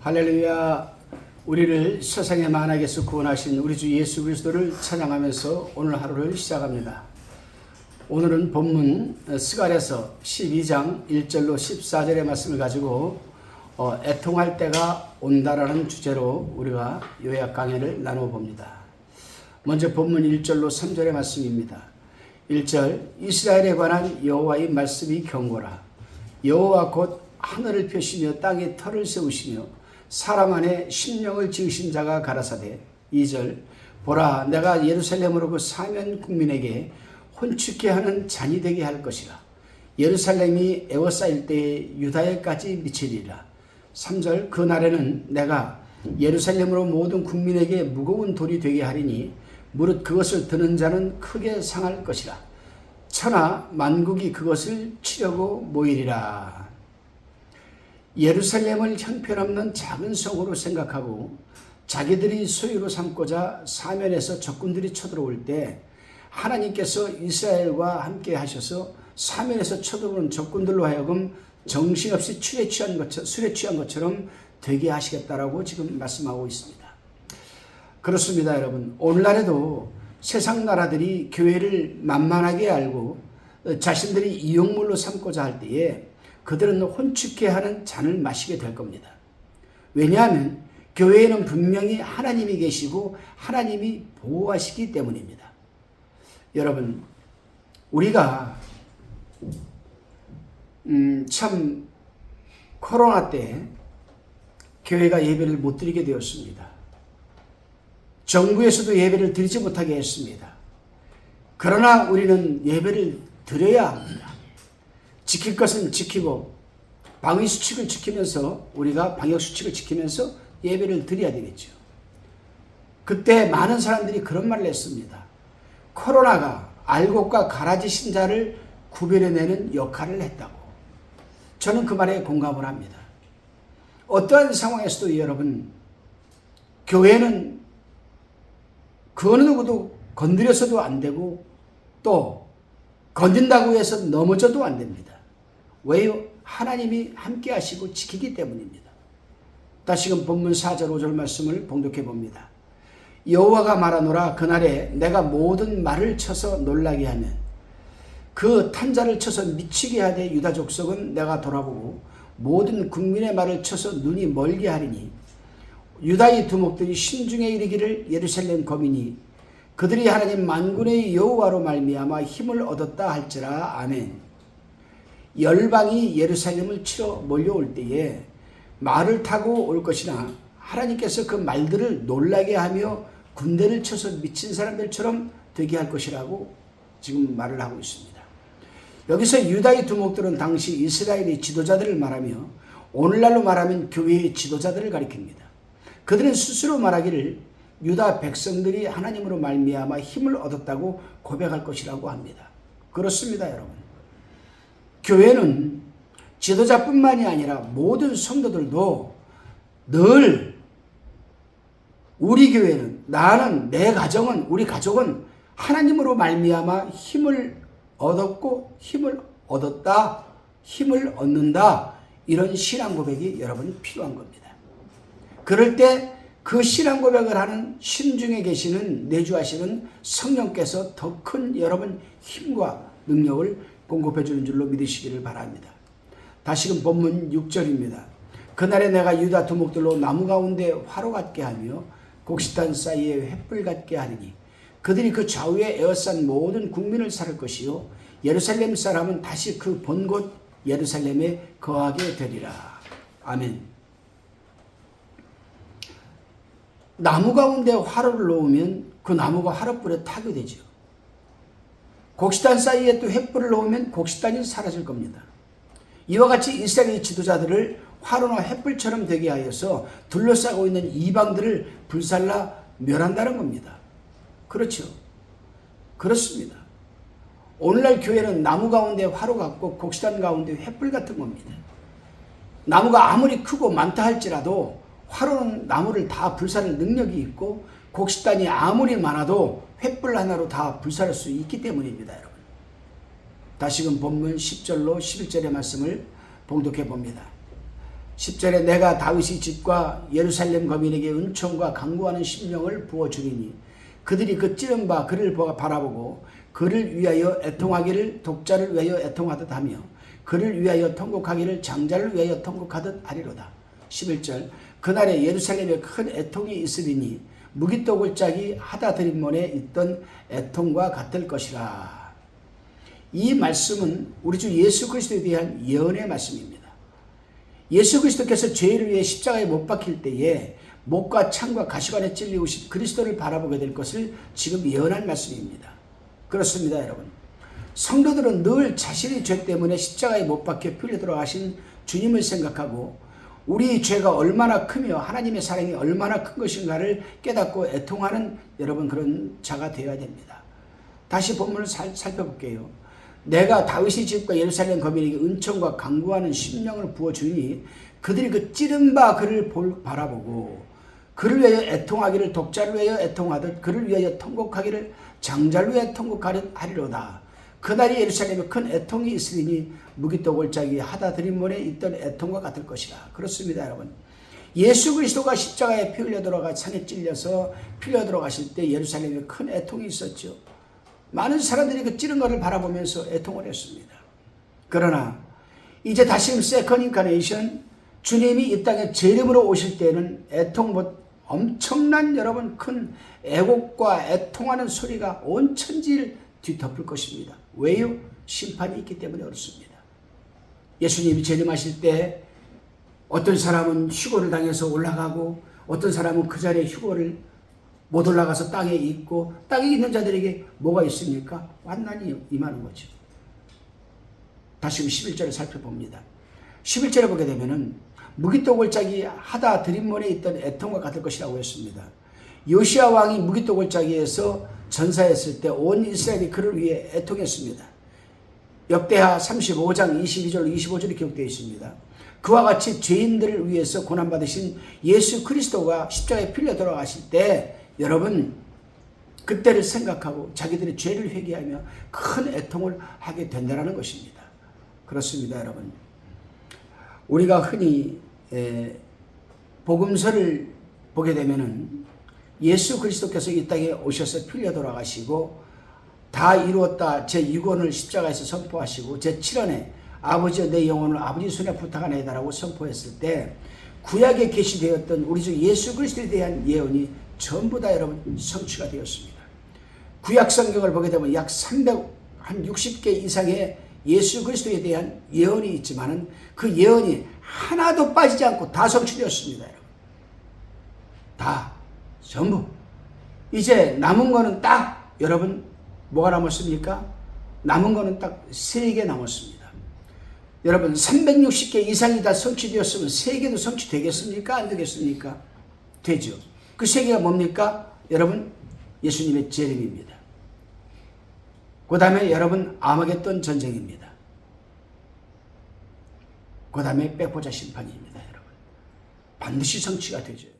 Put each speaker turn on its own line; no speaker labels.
할렐루야. 우리를 세상의 만악에서 구원하신 우리 주 예수 그리스도를 찬양하면서 오늘 하루를 시작합니다. 오늘은 본문 스갈에서 12장 1절로 14절의 말씀을 가지고 어, 애통할 때가 온다라는 주제로 우리가 요약 강해를 나누어 봅니다. 먼저 본문 1절로 3절의 말씀입니다. 1절 이스라엘에 관한 여호와의 말씀이 경고라. 여호와 곧 하늘을 펴시며 땅에 터를 세우시며 사람 안에 심령을 지으신 자가 가라사대. 2절 보라 내가 예루살렘으로 그 사면 국민에게 혼축케 하는 잔이 되게 할 것이라. 예루살렘이 에워싸일 때에 유다에까지 미치리라. 3절 그 날에는 내가 예루살렘으로 모든 국민에게 무거운 돌이 되게 하리니 무릇 그것을 드는 자는 크게 상할 것이라 천하 만국이 그것을 치려고 모이리라 예루살렘을 형편없는 작은 성으로 생각하고 자기들이 소유로 삼고자 사면에서 적군들이 쳐들어올 때 하나님께서 이스라엘과 함께 하셔서 사면에서 쳐들어오는 적군들로 하여금 정신없이 술에 취한 것처럼, 되게 하시겠다라고 지금 말씀하고 있습니다. 그렇습니다, 여러분. 오늘날에도 세상 나라들이 교회를 만만하게 알고 자신들이 이용물로 삼고자 할 때에 그들은 혼축해 하는 잔을 마시게 될 겁니다. 왜냐하면 교회에는 분명히 하나님이 계시고 하나님이 보호하시기 때문입니다. 여러분, 우리가 음, 참 코로나 때 교회가 예배를 못 드리게 되었습니다. 정부에서도 예배를 드리지 못하게 했습니다. 그러나 우리는 예배를 드려야 합니다. 지킬 것은 지키고 방위 수칙을 지키면서 우리가 방역 수칙을 지키면서 예배를 드려야 되겠죠. 그때 많은 사람들이 그런 말을 했습니다. 코로나가 알곡과 가라지 신자를 구별해내는 역할을 했다고. 저는 그 말에 공감을 합니다. 어떠한 상황에서도 여러분, 교회는 그 어느 누구도 건드려서도 안 되고 또 건진다고 해서 넘어져도 안 됩니다. 왜요? 하나님이 함께 하시고 지키기 때문입니다. 다시금 본문 4절 5절 말씀을 봉독해 봅니다. 여호와가 말하노라 그날에 내가 모든 말을 쳐서 놀라게 하면 그 탄자를 쳐서 미치게 하되 유다 족속은 내가 돌아보고 모든 국민의 말을 쳐서 눈이 멀게 하리니 유다의 두목들이 신중에 이르기를 예루살렘 거민이 그들이 하나님 만군의 여호와로 말미암아 힘을 얻었다 할지라 아멘. 열방이 예루살렘을 치러 몰려올 때에 말을 타고 올 것이나 하나님께서 그 말들을 놀라게 하며 군대를 쳐서 미친 사람들처럼 되게 할 것이라고 지금 말을 하고 있습니다. 여기서 유다의 두목들은 당시 이스라엘의 지도자들을 말하며 오늘날로 말하면 교회의 지도자들을 가리킵니다. 그들은 스스로 말하기를 유다 백성들이 하나님으로 말미암아 힘을 얻었다고 고백할 것이라고 합니다. 그렇습니다, 여러분. 교회는 지도자뿐만이 아니라 모든 성도들도 늘 우리 교회는 나는 내 가정은 우리 가족은 하나님으로 말미암아 힘을 얻었고 힘을 얻었다 힘을 얻는다 이런 신앙 고백이 여러분 필요한 겁니다. 그럴 때 그 신앙 고백을 하는 심중에 계시는 내주하시는 성령께서 더 큰 여러분 힘과 능력을 공급해 주는 줄로 믿으시기를 바랍니다. 다시금 본문 6절입니다. 그날에 내가 유다 두목들로 나무 가운데 화로 같게 하며 곡식단 사이에 횃불 같게 하리니 그들이 그 좌우에 에어싼 모든 국민을 살을 것이요 예루살렘 사람은 다시 그 본 곳 예루살렘에 거하게 되리라. 아멘. 나무 가운데 화로를 놓으면 그 나무가 화로불에 타게 되죠. 곡식단 사이에 또 횃불을 놓으면 곡식단이 사라질 겁니다. 이와 같이 이스라엘의 지도자들을 화로나 횃불처럼 되게 하여서 둘러싸고 있는 이방들을 불살라 멸한다는 겁니다. 그렇죠. 그렇습니다. 오늘날 교회는 나무 가운데 화로 같고 곡식단 가운데 횃불 같은 겁니다. 나무가 아무리 크고 많다 할지라도 화로는 나무를 다 불살할 능력이 있고 곡식단이 아무리 많아도 횃불 하나로 다 불살할 수 있기 때문입니다, 여러분. 다시금 본문 10절로 11절의 말씀을 봉독해 봅니다. 10절에 내가 다윗의 집과 예루살렘 거민에게 은총과 강구하는 심령을 부어 주리니 그들이 그 찌른 바 그를 바라보고 그를 위하여 애통하기를 독자를 위하여 애통하듯 하며 그를 위하여 통곡하기를 장자를 위하여 통곡하듯 하리로다. 11절 그날에 예루살렘에 큰 애통이 있으리니 무기떡을 짝이 하다드림몬에 있던 애통과 같을 것이라. 이 말씀은 우리 주 예수 그리스도에 대한 예언의 말씀입니다. 예수 그리스도께서 죄를 위해 십자가에 못 박힐 때에 목과 창과 가시관에 찔리우신 그리스도를 바라보게 될 것을 지금 예언한 말씀입니다. 그렇습니다, 여러분. 성도들은 늘 자신의 죄 때문에 십자가에 못 박혀 풀려 들어가신 주님을 생각하고 우리 죄가 얼마나 크며 하나님의 사랑이 얼마나 큰 것인가를 깨닫고 애통하는 여러분 그런 자가 되어야 됩니다. 다시 본문을 살, 살펴볼게요. 내가 다윗의 집과 예루살렘 거민에게 은총과 강구하는 심령을 부어주니 그들이 그 찌른 바 그를 볼, 바라보고 그를 위하여 애통하기를 독자를 위하여 애통하듯 그를 위하여 통곡하기를 장자를 위하여 통곡하리로다. 그날이 예루살렘에 큰 애통이 있으리니 무기떡 짝이 하다 드림문에 있던 애통과 같을 것이라. 그렇습니다, 여러분. 예수 그리스도가 십자가에 피 흘려 들어가 산에 찔려서 피 흘려 들어가실 때 예루살렘에 큰 애통이 있었죠. 많은 사람들이 그 찌른 것을 바라보면서 애통을 했습니다. 그러나 이제 다시금 세컨 인카네이션 주님이 이 땅에 제 이름으로 오실 때는 애통 못 엄청난 여러분 큰 애곡과 애통하는 소리가 온 천지를 뒤덮을 것입니다. 왜요? 심판이 있기 때문에 그렇습니다. 예수님이 재림하실 때 어떤 사람은 휴거를 당해서 올라가고 어떤 사람은 그 자리에 휴거를 못 올라가서 땅에 있고 땅에 있는 자들에게 뭐가 있습니까? 환난이 임하는 거죠. 다시 11절을 살펴봅니다. 11절에 보게 되면은 무기떡을 짝이 하다 드림몬에 있던 애통과 같을 것이라고 했습니다. 요시아 왕이 무기떡을 짝이에서 전사했을 때 온 이스라엘이 그를 위해 애통했습니다. 역대하 35장 22절 25절이 기록되어 있습니다. 그와 같이 죄인들을 위해서 고난받으신 예수 그리스도가 십자가에 필려 돌아가실 때 여러분 그때를 생각하고 자기들의 죄를 회개하며 큰 애통을 하게 된다는 것입니다. 그렇습니다, 여러분. 우리가 흔히 에, 복음서를 보게 되면은 예수 그리스도께서 이 땅에 오셔서 필려 돌아가시고 다 이루었다 제 6원을 십자가에서 선포하시고 제 7원에 아버지여 내 영혼을 아버지 손에 부탁하나이다라고 선포했을 때 구약에 계시되었던 우리 주 예수 그리스도에 대한 예언이 전부 다 여러분 성취가 되었습니다. 구약 성경을 보게 되면 약 300, 한 60개 이상의 예수 그리스도에 대한 예언이 있지만은 그 예언이 하나도 빠지지 않고 다 성취되었습니다. 여러분. 다 전부. 이제 남은 거는 딱 여러분 뭐가 남았습니까? 남은 거는 딱세개 남았습니다. 여러분 360개 이상이 다 성취되었으면 세 개도 성취되겠습니까? 안 되겠습니까? 되죠. 그세 개가 뭡니까? 여러분 예수님의 재림입니다. 그 다음에 여러분 아마겟돈 전쟁입니다. 그 다음에 백보자 심판입니다. 여러분 반드시 성취가 되죠.